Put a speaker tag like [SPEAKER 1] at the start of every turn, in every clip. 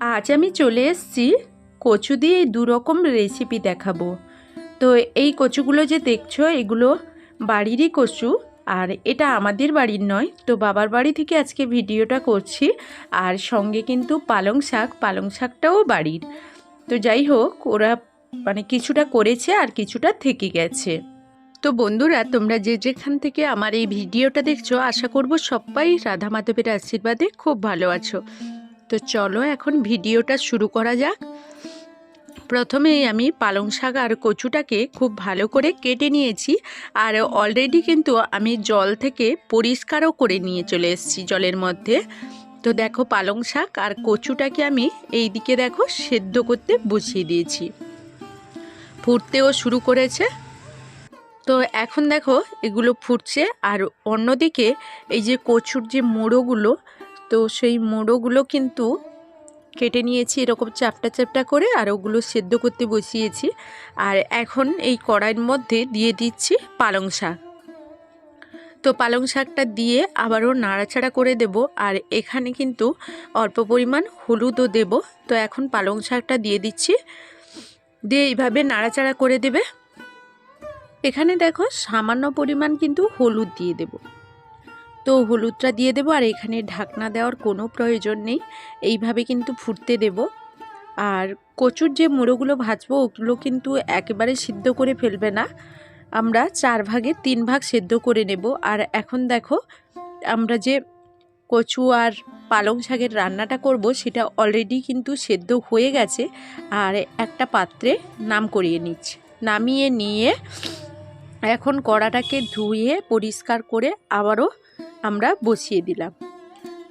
[SPEAKER 1] আজ আমি চলে এসেছি কচু দিয়ে দুরকম রেসিপি দেখাবো। তো এই কচুগুলো যে দেখছ, এগুলো বাড়িরই কচু আর এটা আমাদের বাড়ির নয়, তো বাবার বাড়ি থেকে আজকে ভিডিওটা করছি আর সঙ্গে কিন্তু পালং শাক, পালং শাকটাও বাড়ির। তো যাই হোক, ওরা মানে কিছুটা করেছে আর কিছুটা থেকে গেছে। তো বন্ধুরা, তোমরা যে যেখান থেকে আমার এই ভিডিওটা দেখছ, আশা করব সবাই রাধা মাধবের আশীর্বাদে খুব ভালো আছো। তো চলো এখন ভিডিওটা শুরু করা যাক। প্রথমেই আমি পালং শাক আর কচুটাকে খুব ভালো করে কেটে নিয়েছি আর অলরেডি কিন্তু আমি জল থেকে পরিষ্কারও করে নিয়ে চলে এসেছি জলের মধ্যে। তো দেখো পালং শাক আর কচুটাকে আমি এই দিকে দেখো সেদ্ধ করতে বসিয়ে দিয়েছি। ফুটতেও শুরু করেছে। তো এখন দেখো এগুলো ফুটছে আর অন্যদিকে এই যে কচুর যে মোড়োগুলো তো সেই মোড়োগুলো কিন্তু কেটে নিয়েছি, এরকম চাপটা চাপটা করে আর ওগুলো সেদ্ধ করতে বসিয়েছি। আর এখন এই কড়াইয়ের মধ্যে দিয়ে দিচ্ছি পালং শাক। তো পালং শাকটা দিয়ে আবারও নাড়াচাড়া করে দেব আর এখানে কিন্তু অল্প পরিমাণ হলুদও দেব। তো এখন পালং শাকটা দিয়ে দিচ্ছি। দিয়ে এইভাবে নাড়াচাড়া করে দেবে। এখানে দেখো সামান্য পরিমাণ কিন্তু হলুদ দিয়ে দেব। তো হলুদটা দিয়ে দেবো আর এখানে ঢাকনা দেওয়ার কোনো প্রয়োজন নেই। এইভাবে কিন্তু ফুটতে দেব। আর কচুর যে মুড়োগুলো ভাজবো, ওগুলো কিন্তু একেবারে সিদ্ধ করে ফেলবে না। আমরা চার ভাগে তিন ভাগ সেদ্ধ করে নেব। আর এখন দেখো, আমরা যে কচু আর পালং শাকের রান্নাটা করব, সেটা অলরেডি কিন্তু সেদ্ধ হয়ে গেছে। আর একটা পাত্রে নাম করিয়ে নিচ্ছে। নামিয়ে নিয়ে এখন কড়াটাকে ধুয়ে পরিষ্কার করে আবারও আমরা বসিয়ে দিলাম।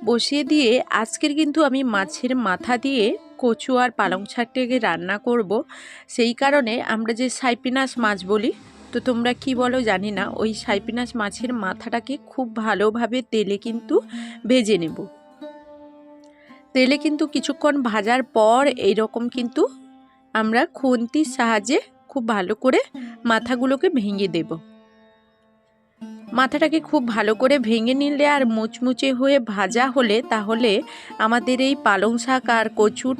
[SPEAKER 1] বসিয়ে দিয়ে আজকের কিন্তু আমি মাছের মাথা দিয়ে কচু আর পালং শাকটাকে রান্না করব। সেই কারণে আমরা যে সাইপিনাস মাছ বলি, তো তোমরা কি বলো জানি না, ওই সাইপিনাস মাছের মাথাটাকে খুব ভালোভাবে তেলে কিন্তু ভেজে নেব। তেলে কিন্তু কিছুক্ষণ ভাজার পর এই রকম কিন্তু আমরা খুন্তির সাহায্যে খুব ভালো করে মাথাগুলোকে ভেঙে দেব। মাথাটাকে খুব ভালো করে ভেঙে নিলে আর মুচমুচে হয়ে ভাজা হলে তাহলে আমাদের এই পালং শাক আর কচুর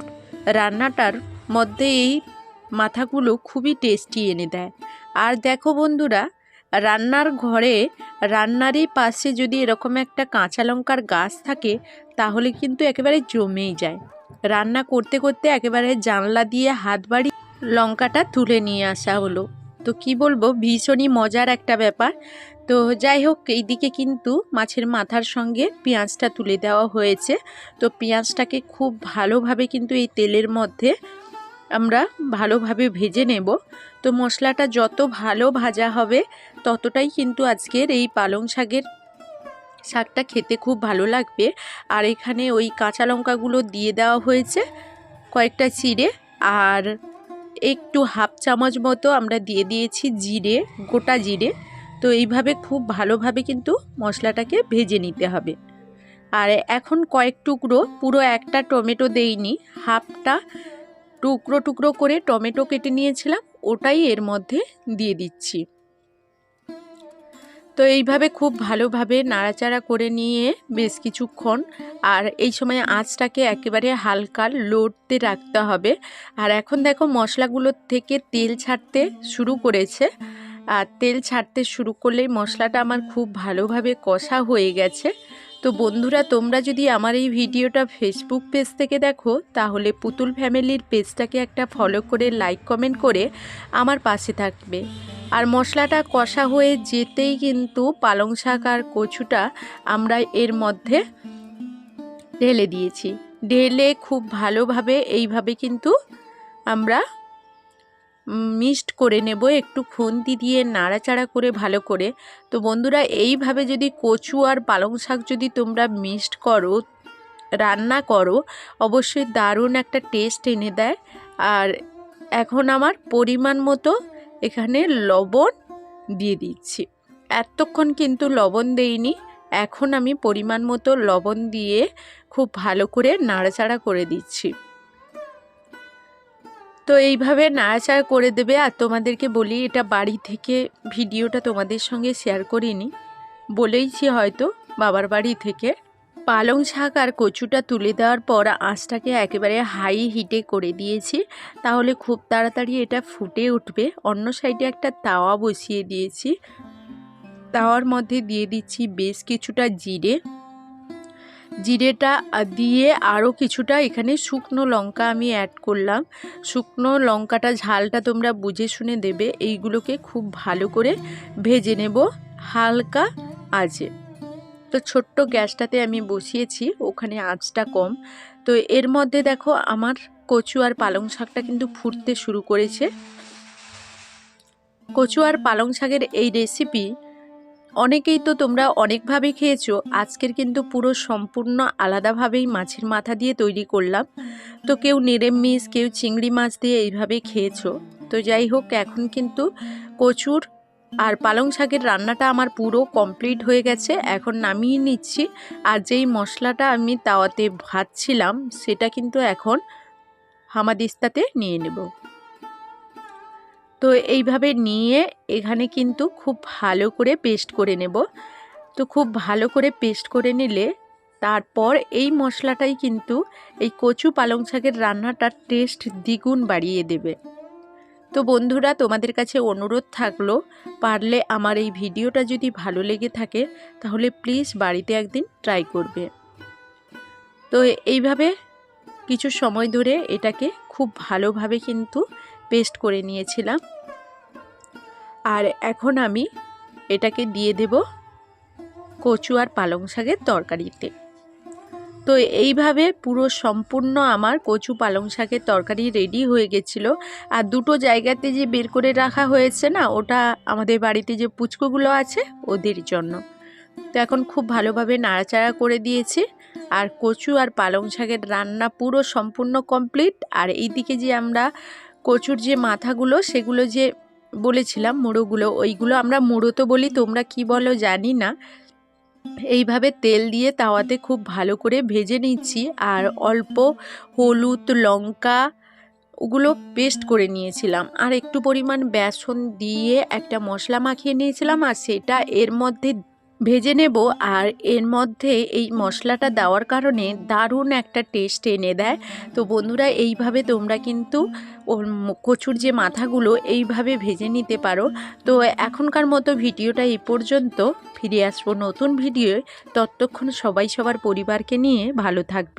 [SPEAKER 1] রান্নাটার মধ্যে এই মাথাগুলো খুবই টেস্টি এনে দেয়। আর দেখো বন্ধুরা, রান্নার ঘরে, রান্নারই পাশে যদি এরকম একটা কাঁচা লঙ্কার গাছ থাকে, তাহলে কিন্তু একেবারে জমেই যায়। রান্না করতে করতে একেবারে জানলা দিয়ে হাত বাড়ি লঙ্কাটা তুলে নিয়ে আসা হলো। তো কি বলব, ভীষণই মজার একটা ব্যাপার। তো যাই হোক, এইদিকে কিন্তু মাছের মাথার সঙ্গে পেঁয়াজটা তুলে দেওয়া হয়েছে। তো পেঁয়াজটাকে খুব ভালোভাবে কিন্তু এই তেলের মধ্যে আমরা ভালোভাবে ভেজে নেব। তো মশলাটা যত ভালো ভাজা হবে, ততটাই কিন্তু আজকের এই পালং শাকের শাকটা খেতে খুব ভালো লাগবে। আর এখানে ওই কাঁচা লঙ্কাগুলো দিয়ে দেওয়া হয়েছে কয়েকটা চিড়ে। আর একটু হাফ চামচ মতো আমরা দিয়ে দিয়েছি জিরে, গোটা জিরে। তো এইভাবে খুব ভালোভাবে কিন্তু মশলাটাকে ভেজে নিতে হবে। আর এখন কয়েক টুকরো, পুরো একটা টমেটো দেইনি, হাফটা টুকরো টুকরো করে টমেটো কেটে নিয়েছিলাম, ওটাই এর মধ্যে দিয়ে দিচ্ছি। তো এইভাবে খুব ভালোভাবে নাড়াচাড়া করে নিয়ে বেশ কিছুক্ষণ, আর এই সময় আঁচটাকে একেবারে হালকা লোডতে রাখতে হবে। আর এখন দেখো মশলাগুলোর থেকে তেল ছাড়তে শুরু করেছে। আর তেল ছাড়তে শুরু করলেই মশলাটা আমার খুব ভালোভাবে কষা হয়ে গেছে। তো বন্ধুরা, তোমরা যদি আমার এই ভিডিওটা ফেসবুক পেজ থেকে দেখো, তাহলে পুতুল ফ্যামিলির পেজটাকে একটা ফলো করে লাইক কমেন্ট করে আমার পাশে থাকবে। আর মশলাটা কষা হয়ে যেতেই কিন্তু পালং শাক আর কচুটা আমরা এর মধ্যে ঢেলে দিয়েছি। ঢেলে খুব ভালোভাবে, এইভাবে কিন্তু আমরা মিক্সড করে নেব, একটু খুন্তি দিয়ে নাড়াচাড়া করে ভালো করে। তো বন্ধুরা, এইভাবে যদি কচু আর পালং শাক যদি তোমরা মিক্সড করো, রান্না করো, অবশ্যই দারুণ একটা টেস্ট এনে দেয়। আর এখন আমার পরিমাণ মতো এখানে লবণ দিয়ে দিচ্ছি। এতক্ষণ কিন্তু লবণ দেইনি, এখন আমি পরিমাণ মতো লবণ দিয়ে খুব ভালো করে নাড়াচাড়া করে দিচ্ছি। তো এইভাবে নাড়াচাড়া করে দেবে আর তোমাদেরকে বলি, এটা বাড়ি থেকে ভিডিওটা তোমাদের সঙ্গে শেয়ার করিনি। বলেইছি হয়তো বাবার বাড়ি থেকে। পালং শাক আর কচুটা তুলে দেওয়ার পর আঁচটাকে একেবারে হাই হিটে করে দিয়েছি। তাহলে খুব তাড়াতাড়ি এটা ফুটে উঠবে। অন্য সাইডে একটা তাওয়া বসিয়ে দিয়েছি। তাওয়ার মধ্যে দিয়ে দিচ্ছি বেশ কিছুটা জিরে। জিরেটা দিয়ে আরও কিছুটা এখানে শুকনো লঙ্কা আমি অ্যাড করলাম। শুকনো লঙ্কাটা ঝালটা তোমরা বুঝে শুনে দেবে। এইগুলোকে খুব ভালো করে ভেজে নেব। হালকা আজে তো ছোট্ট গ্যাসটাতে আমি বসিয়েছি, ওখানে আঁচটা কম। তো এর মধ্যে দেখো আমার কচু আর পালং শাকটা কিন্তু ফুটতে শুরু করেছে। কচু আর পালং শাকের এই রেসিপি অনেকেই তো তোমরা অনেকভাবে খেয়েছো। আজকের কিন্তু পুরো সম্পূর্ণ আলাদাভাবেই মাছের মাথা দিয়ে তৈরি করলাম। তো কেউ নিরামিষ কেউ চিংড়ি মাছ দিয়ে এইভাবে খেয়েছো। তো যাই হোক, এখন কিন্তু কচুর আর পালং শাকের রান্নাটা আমার পুরো কমপ্লিট হয়ে গেছে। এখন নামিয়ে নিচ্ছি। আর যেই মশলাটা আমি তাওয়াতে ভাজছিলাম, সেটা কিন্তু এখন হামাদিস্তাতে নিয়ে নেব। তো এইভাবে নিয়ে এখানে কিন্তু খুব ভালো করে পেস্ট করে নেব। তো খুব ভালো করে পেস্ট করে নিলে তারপর এই মশলাটাই কিন্তু এই কচু পালং শাকের রান্নাটার টেস্ট দ্বিগুণ বাড়িয়ে দেবে। তো বন্ধুরা, তোমাদের কাছে অনুরোধ থাকল, পারলে আমার এই ভিডিওটা যদি ভালো লেগে থাকে, তাহলে প্লিজ বাড়িতে একদিন ট্রাই করবে। তো এইভাবে কিছু সময় ধরে এটাকে খুব ভালোভাবে কিন্তু পেস্ট করে নিয়েছিলাম। আর এখন আমি এটাকে দিয়ে দেব কচু আর পালং শাকের তরকারিতে। তো এইভাবে পুরো সম্পূর্ণ আমার কচু পালং শাকের তরকারি রেডি হয়ে গেছিল। আর দুটো জায়গাতে যে বের করে রাখা হয়েছে না, ওটা আমাদের বাড়িতে যে পুচকোগুলো আছে, ওদের জন্য। তো এখন খুব ভালোভাবে নাড়াচাড়া করে দিয়েছি। আর কচু আর পালং শাকের রান্না পুরো সম্পূর্ণ কমপ্লিট আর এইদিকে যে আমরা কচুর যে মাথাগুলো, সেগুলো যে বলেছিলাম, মুড়োগুলো, ওইগুলো আমরা মুড়ো তো বলি, তোমরা কি বলো জানি না। এইভাবে তেল দিয়ে তাওয়াতে খুব ভালো করে ভেজে নিচ্ছি, আর অল্প হলুদ, লঙ্কা, ওগুলো পেস্ট করে নিয়েছিলাম। আর একটু পরিমাণ বেসন দিয়ে একটা মশলা মাখিয়ে নিয়েছিলাম, আর সেটা এর মধ্যে ভেজে নেব আর এর মধ্যে এই মশলাটা দেওয়ার কারণে দারুণ একটা টেস্ট এনে দেয়। তো বন্ধুরা, এইভাবে তোমরা কিন্তু কচুর যে মাথাগুলো, এইভাবে ভেজে নিতে পারো। তো এখনকার মতো ভিডিওটা এই পর্যন্ত। ফিরে আসব নতুন ভিডিও ততক্ষণ সবাই, সবার পরিবারকে নিয়ে ভালো থাকবে।